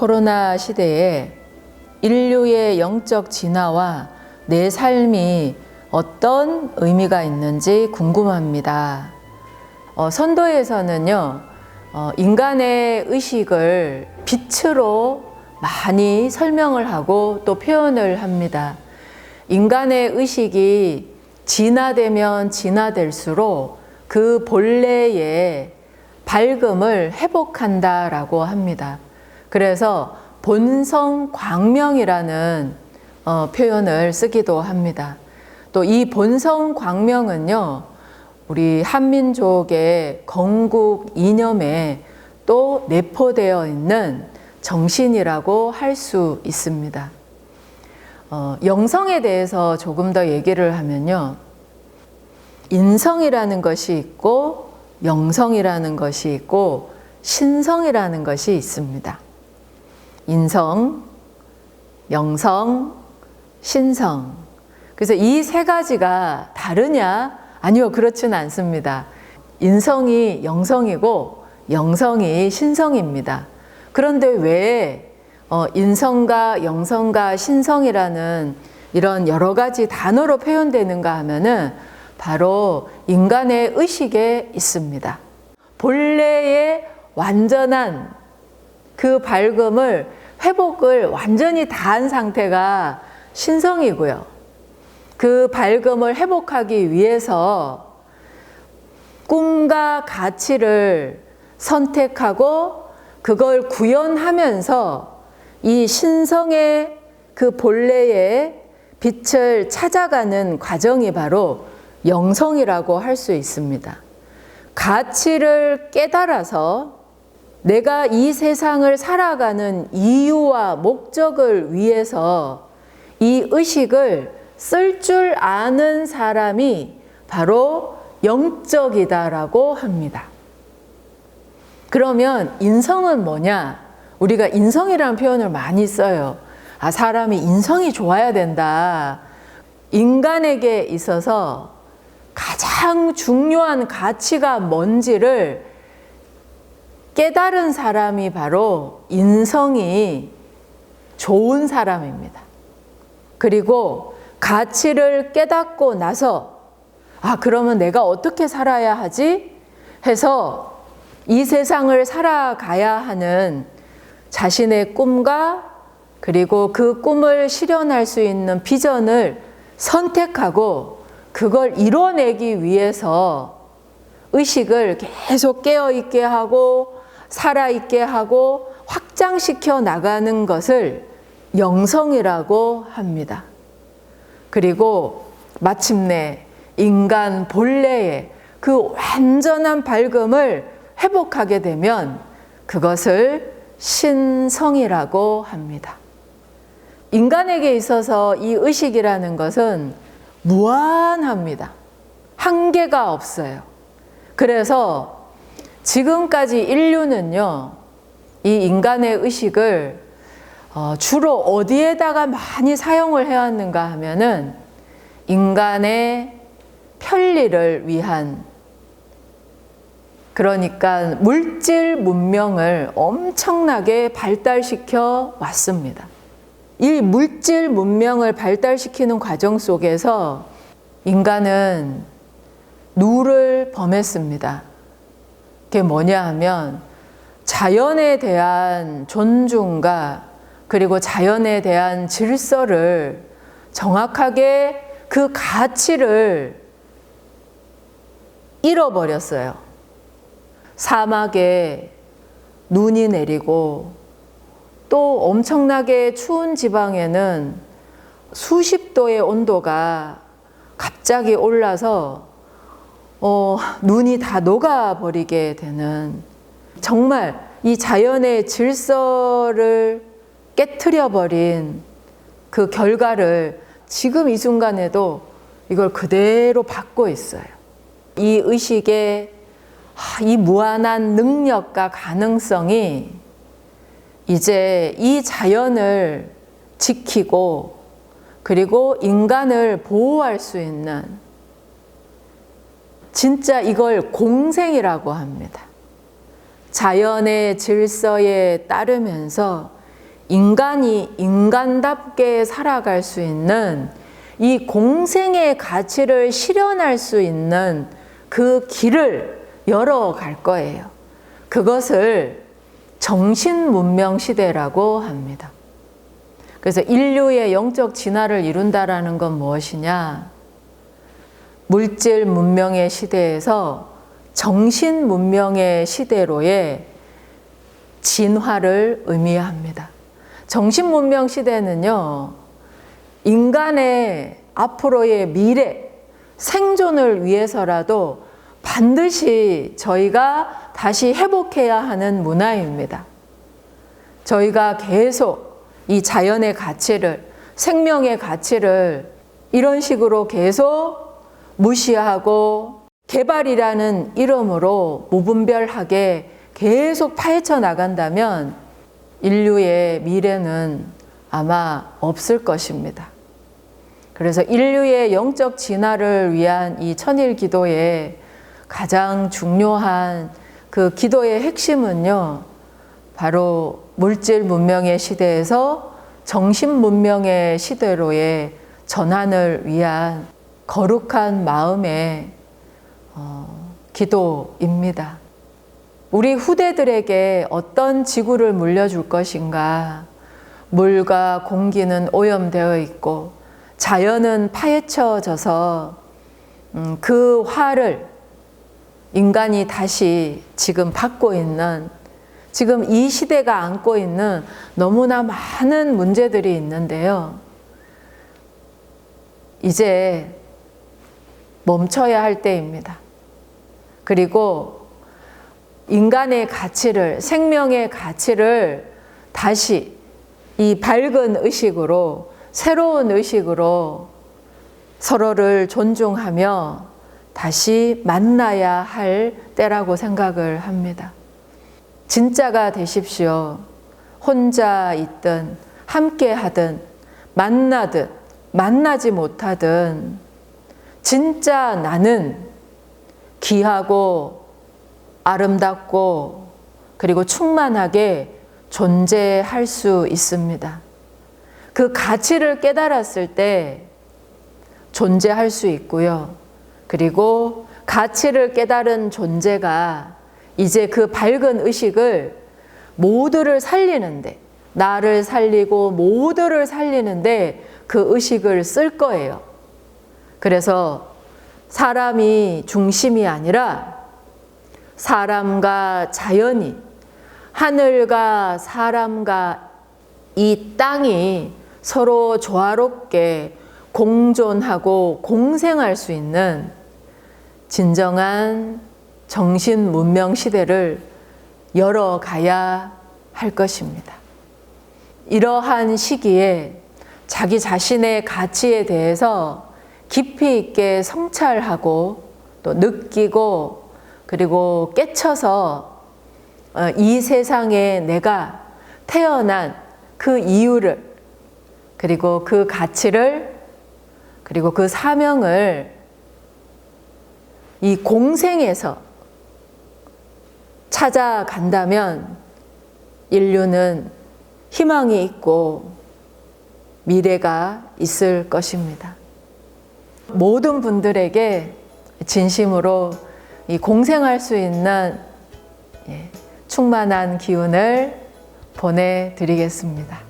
코로나 시대에 인류의 영적 진화와 내 삶이 어떤 의미가 있는지 궁금합니다. 어, 선도에서는요, 어, 인간의 의식을 빛으로 많이 설명을 하고 또 표현을 합니다. 인간의 의식이 진화되면 진화될수록 그 본래의 밝음을 회복한다라고 합니다. 그래서 본성 광명이라는 어, 표현을 쓰기도 합니다. 또 이 본성 광명은요, 우리 한민족의 건국 이념에 또 내포되어 있는 정신이라고 할 수 있습니다. 어, 영성에 대해서 조금 더 얘기를 하면요. 인성이라는 것이 있고, 영성이라는 것이 있고, 신성이라는 것이 있습니다. 인성, 영성, 신성. 그래서 이 세 가지가 다르냐? 아니요, 그렇지는 않습니다. 인성이 영성이고, 영성이 신성입니다. 그런데 왜 어, 인성과 영성과 신성이라는 이런 여러 가지 단어로 표현되는가 하면은 바로 인간의 의식에 있습니다. 본래의 완전한 그 밝음을 회복을 완전히 다한 상태가 신성이고요. 그 밝음을 회복하기 위해서 꿈과 가치를 선택하고 그걸 구현하면서 이 신성의 그 본래의 빛을 찾아가는 과정이 바로 영성이라고 할 수 있습니다. 가치를 깨달아서 내가 이 세상을 살아가는 이유와 목적을 위해서 이 의식을 쓸 줄 아는 사람이 바로 영적이다라고 합니다. 그러면 인성은 뭐냐? 우리가 인성이라는 표현을 많이 써요. 아, 사람이 인성이 좋아야 된다. 인간에게 있어서 가장 중요한 가치가 뭔지를 깨달은 사람이 바로 인성이 좋은 사람입니다. 그리고 가치를 깨닫고 나서 아, 그러면 내가 어떻게 살아야 하지? 해서 이 세상을 살아가야 하는 자신의 꿈과 그리고 그 꿈을 실현할 수 있는 비전을 선택하고 그걸 이뤄내기 위해서 의식을 계속 깨어있게 하고 살아있게 하고 확장시켜 나가는 것을 영성이라고 합니다. 그리고 마침내 인간 본래의 그 완전한 밝음을 회복하게 되면 그것을 신성이라고 합니다. 인간에게 있어서 이 의식이라는 것은 무한합니다. 한계가 없어요. 그래서 지금까지 인류는요, 이 인간의 의식을 어, 주로 어디에다가 많이 사용을 해왔는가 하면은 인간의 편리를 위한 그러니까 물질 문명을 엄청나게 발달시켜 왔습니다. 이 물질 문명을 발달시키는 과정 속에서 인간은 누를 범했습니다. 그게 뭐냐 하면 자연에 대한 존중과 그리고 자연에 대한 질서를 정확하게 그 가치를 잃어버렸어요. 사막에 눈이 내리고 또 엄청나게 추운 지방에는 수십 도의 온도가 갑자기 올라서 어, 눈이 다 녹아버리게 되는 정말 이 자연의 질서를 깨트려버린 그 결과를 지금 이 순간에도 이걸 그대로 받고 있어요. 이 의식의 이 무한한 능력과 가능성이 이제 이 자연을 지키고 그리고 인간을 보호할 수 있는 진짜 이걸 공생이라고 합니다. 자연의 질서에 따르면서 인간이 인간답게 살아갈 수 있는 이 공생의 가치를 실현할 수 있는 그 길을 열어갈 거예요. 그것을 정신 문명 시대라고 합니다. 그래서 인류의 영적 진화를 이룬다라는 건 무엇이냐? 물질 문명의 시대에서 정신 문명의 시대로의 진화를 의미합니다. 정신 문명 시대는요, 인간의 앞으로의 미래, 생존을 위해서라도 반드시 저희가 다시 회복해야 하는 문화입니다. 저희가 계속 이 자연의 가치를, 생명의 가치를 이런 식으로 계속 무시하고 개발이라는 이름으로 무분별하게 계속 파헤쳐 나간다면 인류의 미래는 아마 없을 것입니다. 그래서 인류의 영적 진화를 위한 이 천일 기도의 가장 중요한 그 기도의 핵심은요, 바로 물질 문명의 시대에서 정신 문명의 시대로의 전환을 위한 거룩한 마음의 어, 기도입니다. 우리 후대들에게 어떤 지구를 물려줄 것인가? 물과 공기는 오염되어 있고 자연은 파헤쳐져서 음, 그 화를 인간이 다시 지금 받고 있는 지금 이 시대가 안고 있는 너무나 많은 문제들이 있는데요. 이제 멈춰야 할 때입니다. 그리고 인간의 가치를, 생명의 가치를 다시 이 밝은 의식으로, 새로운 의식으로 서로를 존중하며 다시 만나야 할 때라고 생각을 합니다. 진짜가 되십시오. 혼자 있든, 함께 하든, 만나든, 만나지 못하든, 진짜 나는 귀하고 아름답고 그리고 충만하게 존재할 수 있습니다. 그 가치를 깨달았을 때 존재할 수 있고요. 그리고 가치를 깨달은 존재가 이제 그 밝은 의식을 모두를 살리는데, 나를 살리고 모두를 살리는데 그 의식을 쓸 거예요. 그래서 사람이 중심이 아니라 사람과 자연이, 하늘과 사람과 이 땅이 서로 조화롭게 공존하고 공생할 수 있는 진정한 정신 문명 시대를 열어가야 할 것입니다. 이러한 시기에 자기 자신의 가치에 대해서 깊이 있게 성찰하고 또 느끼고 그리고 깨쳐서 어, 이 세상에 내가 태어난 그 이유를 그리고 그 가치를 그리고 그 사명을 이 공생에서 찾아간다면 인류는 희망이 있고 미래가 있을 것입니다. 모든 분들에게 진심으로 이 공생할 수 있는 예, 충만한 기운을 보내드리겠습니다.